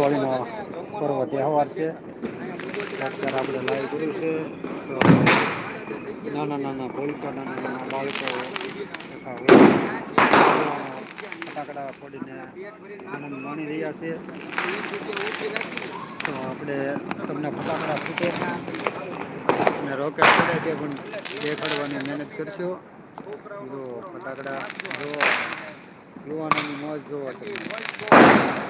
દિવાળીનો પર્વ, તહેવાર છે. અત્યારે આપણે લાઈવ કર્યું છે. તો નાના નાના ભૂલકા, નાના નાના બાળકો ફટાકડા ફોડીને આનંદ માણી રહ્યા છે. તો આપણે તમને ફટાકડા ફૂટે અને રોકેટ પડે તે પણ દેખાડવાની મહેનત કરશું. જો ફટાકડા જો યુવાનોની મોજ જોવા તમે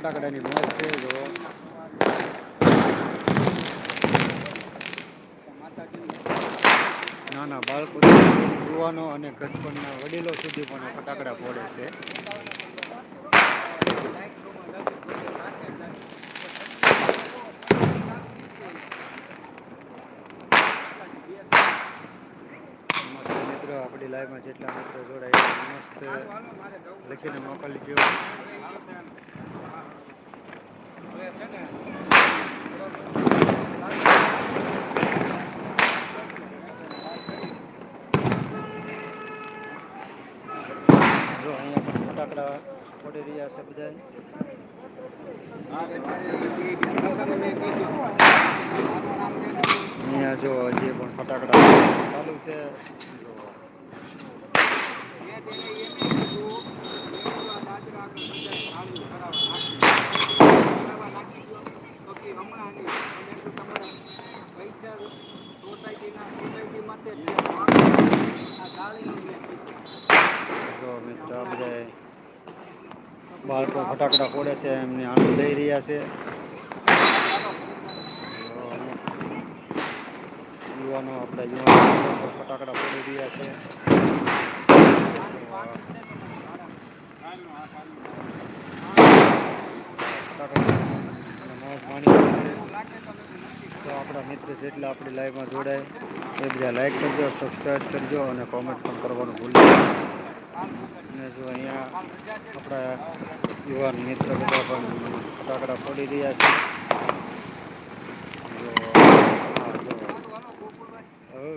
ફટાકડાની મોજ છે જો નાના બાળકો યુવાનો અને ઘટપણના વડીલો સુધી પણ ફટાકડા ફોડે છે. મિત્રો, આપણી લાઈવમાં જેટલા મિત્રો જોડાય મસ્ત લખીને મોકલજો. જો અહીંયા પણ ફટાકડા પડી રહ્યા છે બધા અહીંયા જો હજી પણ ફટાકડા ચાલુ છે. જો બધા બાળકો ફટાકડા ફોડે છે, એમને આનંદ લઈ રહ્યા છે. યુવાનો આપણા યુવાનો ફટાકડા ફોડી રહ્યા છે. ફટાકડા મોજ માણી છે. તો આપણા મિત્ર જેટલા આપણી લાઈવમાં જોડાય, એ બધા લાઈક કરજો સબસ્ક્રાઈબ કરજો અને કોમેન્ટ પણ કરવાનું ભૂલજો અને જો અહીંયા આપણા યુવાન મિત્ર બધા પણ ફટાકડા ફોડી રહ્યા છે જો આ જો હવે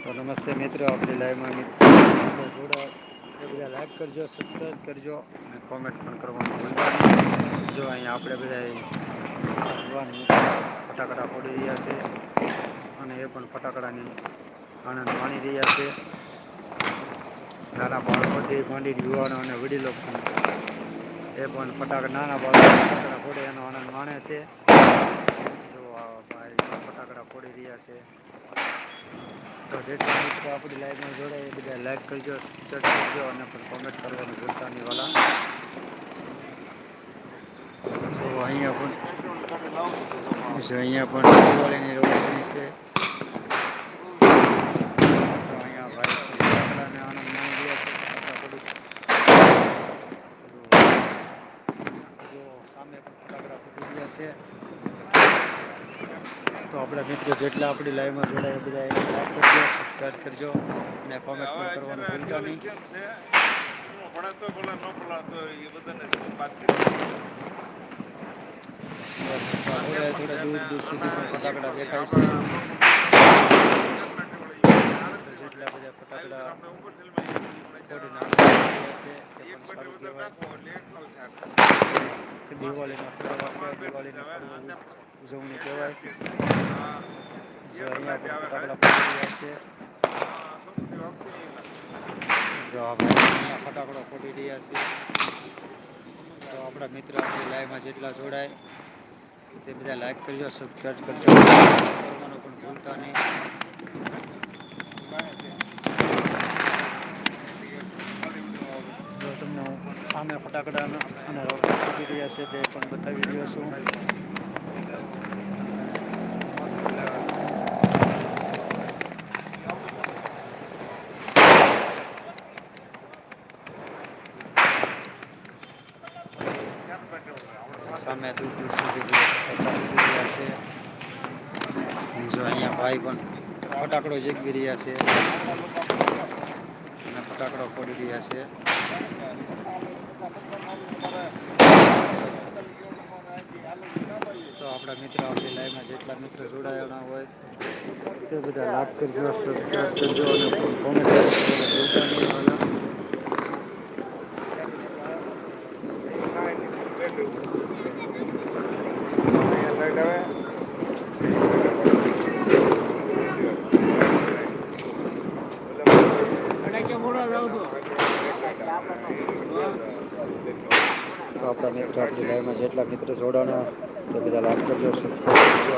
તો નમસ્તે મિત્રો આપણી લાઈવમાં મિત્રો જોડો એ બધા લાઈક કરજો સબસ્ક્રાઈબ કરજો અને કોમેન્ટ પણ કરવાનું જો અહીંયા આપણે બધા યુવાન ફટાકડા ફોડી રહ્યા છે અને એ પણ ફટાકડાની આનંદ માણી રહ્યા છે. નાના બાળકોથી માંડી યુવાનો અને વડીલો એ પણ ફટાકડા નાના બાળકો ફટાકડા ફોડે એનો આનંદ માણે છે. જો આ ભાઈ ફટાકડા ફોડી રહ્યા છે. તો જેટલા આપણી લાઈવમાં જોડે એ બધા લાઈક કરજો સબસ્ક્રાઈબ કરજો અને પણ કોમેન્ટ કરવાનું ભૂલતા નહીં જો અહીંયા પણ, જો અહીંયા પણ દિવાળીની રોશની છે. અહીંયા ભાઈ આનંદ માણી ગયા છે સામે પણ છે. તો આપણા મિત્રો જેટલા આપણી લાઈવમાં જોડાય બધા એને લાઈક કરજો સબસ્ક્રાઈબ કરજો અને કોમેન્ટ પણ કરવાનું ભૂલતા નહીં. ભણાતો ન ભણાતો એ બધાને વાત કરી થોડા દૂર દૂર સુધી પણ ફટાકડા દેખાય છે. તો બધા ફટાકડા કહેવાય. કે દિવાળીના ઉજવણી કહેવાય. જો અહીંયા ફટાકડા ફોડી રહ્યા છે. જો આપણે ફટાકડો ફોડી રહ્યા છે. તો આપણા મિત્ર આપણી લાઈવમાં જેટલા જોડાય તે બધા લાઈક કરજો સબસ્ક્રાઈબ કરજો. કરવાનું પણ ભૂલતા નહીં. સામે ફટાકડા અને ફૂટી રહ્યા છે, તે પણ બતાવી રહ્યો છું. સામે દૂર દૂર સુધી ફટાકડી રહ્યા છે. જો અહીંયા ભાઈ પણ ફટાકડો જેગવી રહ્યા છે. અને ફટાકડો ફોડી રહ્યા છે. તો આપણા મિત્રો આપણી લાઈવમાં જેટલા મિત્રો જોડાયેલા હોય, તે બધા લાભ કરજો સબસ્ક્રાઈબ કરજો અને કોમેન્ટ આપણા મિત્રો આપણી લાઈવમાં જેટલા મિત્રો જોડાણા તે બધા લાઈક કરજો સબસ્ક્રાઈબ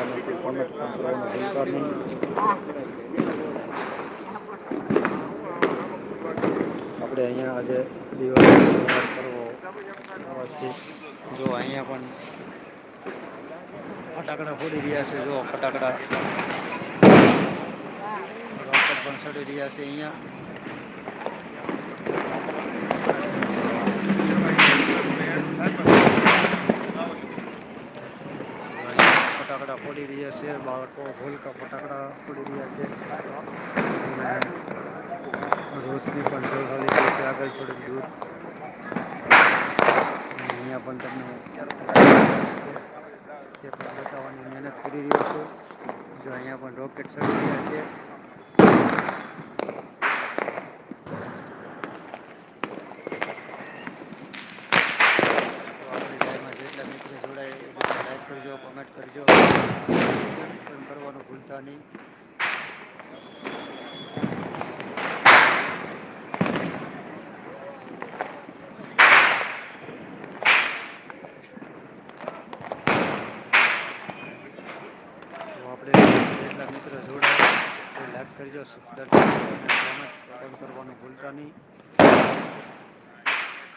આપણે અહીંયા આજે દિવાળી કરવો જો અહીંયા પણ ફટાકડા ફોડી રહ્યા છે, જો ફટાકડા. પણ સડી રહ્યા છે અહીંયા. ફટાકડા ફોડી રહ્યા છે બાળકો ભૂલકા ફટાકડા ફોડી રહ્યા છે અને રોશની પણ ઝળહળી રહી છે આગળ થોડીક દૂર અને અહીંયા પણ તમને તે પણ બતાવવાની મહેનત કરી રહ્યો છું જો અહીંયા પણ રોકેટ ચડી રહ્યા છે તો આપણી લાઈવમાં જેટલા મિત્રો જોડાય એ બધા લાઈક કરજો કમેન્ટ કરજો પણ કરવાનું. તો જેટલા મિત્ર જોડાય, એ લાઈક કરજો કરવાનું ભૂલતા નહીં.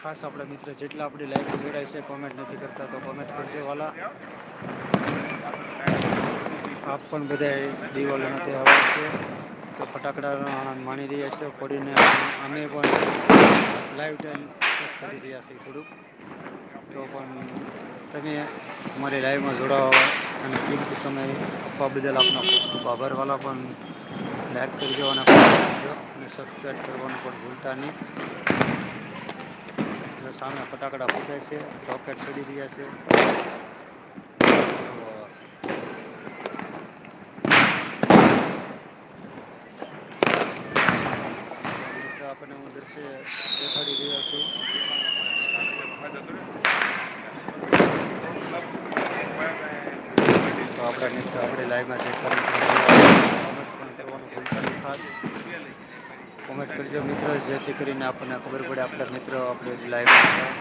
ખાસ આપણા મિત્ર જેટલા આપણી લાઈફ જોડાય છે કોમેન્ટ નથી કરતા, તો કોમેન્ટ કરજો વાલા. આપ પણ બધા દિવાળીનો તહેવાર છે. તો ફટાકડાનો આનંદ માણી રહ્યા છે. ફોડીને અમે પણ લાઈવ ટાઈમ કરી રહ્યા છીએ થોડુંક. તો પણ તમે અમારી લાઈવમાં જોડાવા અને કિંમતી સમય આપવા બદલ આપનો ખૂબ ખૂબ આભાર પણ લાઈક કરજો અને અને સબસ્ક્રાઈબ કરવાનું પણ ભૂલતા નહીં. સામે ફટાકડા ફૂટે છે રોકેટ ચડી રહ્યા છે મિત્રો આપણને હું દ્રશ્ય દેખાડી રહ્યો છું. તો આપણા મિત્રો આપણે લાઈવમાં ચેક કરવાનું કોમેન્ટ કરજો મિત્રો, જેથી કરીને આપણને ખબર પડે આપણા મિત્રો આપણી લાઈવમાં.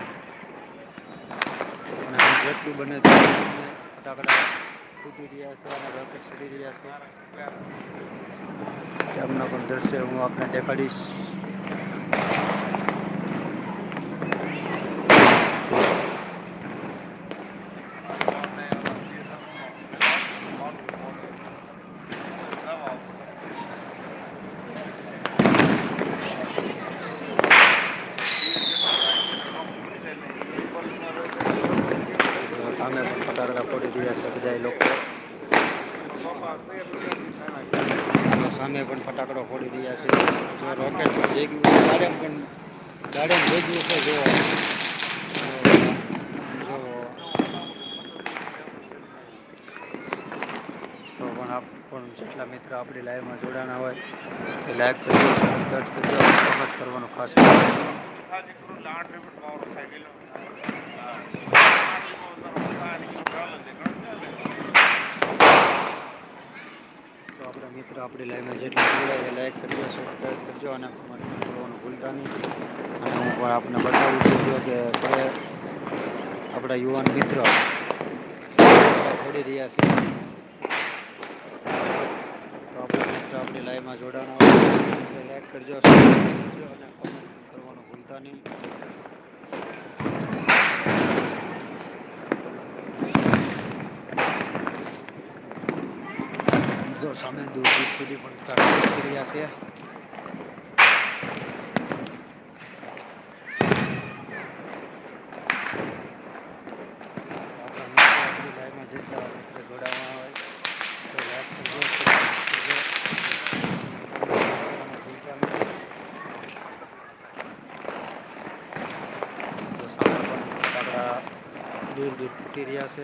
અને જેટલું બને ફટાકડા ફૂટી રહ્યા છે અને રોકેટ ચડી રહ્યા છે. તેમના પણ દ્રશ્ય હું આપને દેખાડીશ. સામે પણ ફટાકડા ફોડી રહ્યા છે બધા લોકો. સામે પણ ફટાકડો ફોડી રહ્યા છે. જો રોકેટ પણ જેગ્યું ગાર્ડન પણ ગાડેમ જઈ ગયું છે જો જો. તો પણ આપ પણ જેટલા મિત્ર આપણી લાઈવમાં જોડાણા હોય એ લાઈક કરજો સબસ્ક્રાઈબ કરજો કમેન્ટ કરવાનું ખાસ તો આપણા મિત્ર આપણી લાઈવમાં જેટલા જોડાય એ લાઈક કરજો સબસ્ક્રાઈબ કરજો અને કમેન્ટ કરવાનું ભૂલતા નહીં. અને હું પણ આપને બતાવું છું કે આપણે યુવાન મિત્ર છોડી રહ્યા છે. તો આપણા મિત્ર આપણી લાઈવમાં જોડાણો લાઈક કરજો સબસ્ક્રાઈબ કરજો અને કમેન્ટ કરવાનું ભૂલતા નહીં. સામે દૂર દૂર સુધી પણ ફટાકડા ફૂટી રહ્યા છે. દૂર દૂર ફૂટી રહ્યા છે.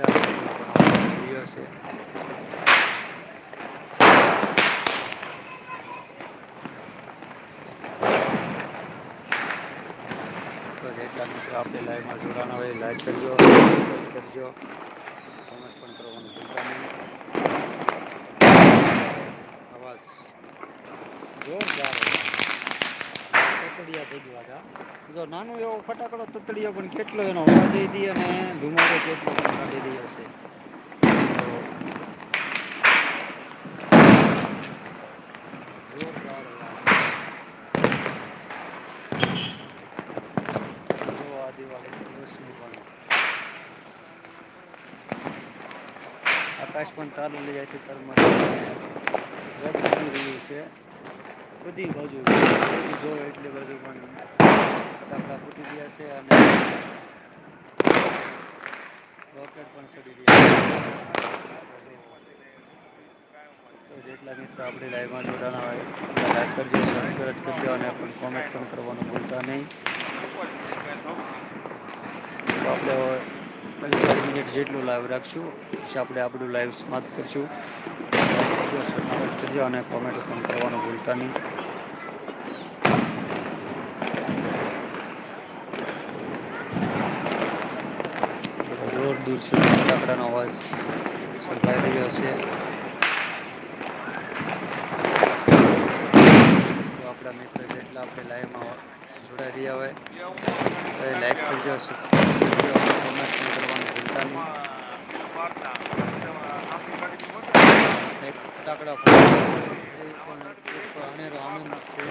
તો જેટલા મિત્રો આપણે લાઈવમાં જોડાના હોય લાઈક કરજો કરજો. કોમેન્ટ પણ કરવાનું ભૂલતા નહીં. અવાજ જોરદાર તતડિયા થઈ ગયા હતા. જો નાનો એવો ફટાકડો તતડિયો પણ કેટલો એનો અવાજ દી અને ધુમાડો કેટલો કાઢી રહ્યો છે તો જોરદાર અવાજ જો આ દિવાળી રોશની પણ આકાશ પણ તાર લઈ જાય છે તારમાં રહ્યું છે. બધી બાજુ, બધું જો એટલે બાજુ પણ ફટાકડા ફૂટી ગયા છે અને રોકેટ પણ ચડી છે. તો જેટલા મિત્રો આપણી લાઈવમાં જોડાના હોય લાઈક કરજો સબસ્ક્રાઈબ કરજો અને પણ કોમેન્ટ પણ કરવાનું ભૂલતા નહીં. આપણે પંદર મિનિટ જેટલું લાઈવ રાખશું. પછી આપણે આપણું લાઈવ સમાપ્ત કરશું. કરજો અને કોમેન્ટ પણ કરવાનું ભૂલતા નહીં. દૂર દૂર સુધી લાકડાનો અવાજ સંભળાઈ રહ્યો છે. આપણા મિત્ર જેટલા આપણે લાઈવમાં જોડાઈ રહ્યા હોય, તો એ લાઈક કરજો સબસ્ક્રાઈબ કરજો. અને કરવાનું ભૂલતા નહીં એક ફટાકડા અનેરો આનંદ છે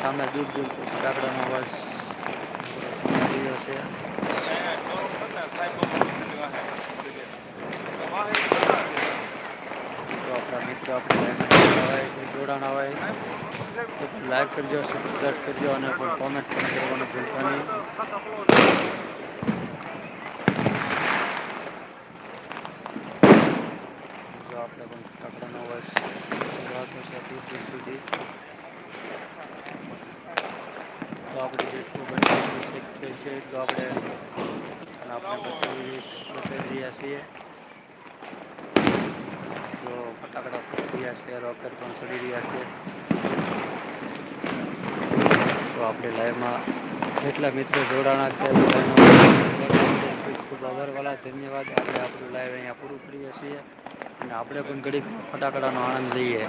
સામે દૂર દૂર ફટાકડાનો અવાજ રહ્યો છે તો આપણા મિત્રો, આપણે જોડાના હોય, તો લાઈક કરજો સબસ્ક્રાઈબ કરજો અને પણ કોમેન્ટ પણ કરવાનું ભૂલતા નહીં. આપણે પણ ફટાકડાનો અવાજ શરૂઆત છે દૂર સુધી. તો આપણે જેટલું બને એટલું શક્ય છે એટલું આપણે આપણે બતાવી બતાવી રહ્યા છીએ. જો ફટાકડા ફૂટી રહ્યા છે, રોકેટ પણ ચડી રહ્યા છે. તો આપણે લાઈવમાં જેટલા મિત્રો જોડાણા છે ખૂબ ખૂબ આભારવાળા ધન્યવાદ. આપણે આપણું લાઈવ અહીંયા પૂરું કરીએ છીએ. અને આપણે પણ ઘડીક ફટાકડાનો આનંદ લઈએ.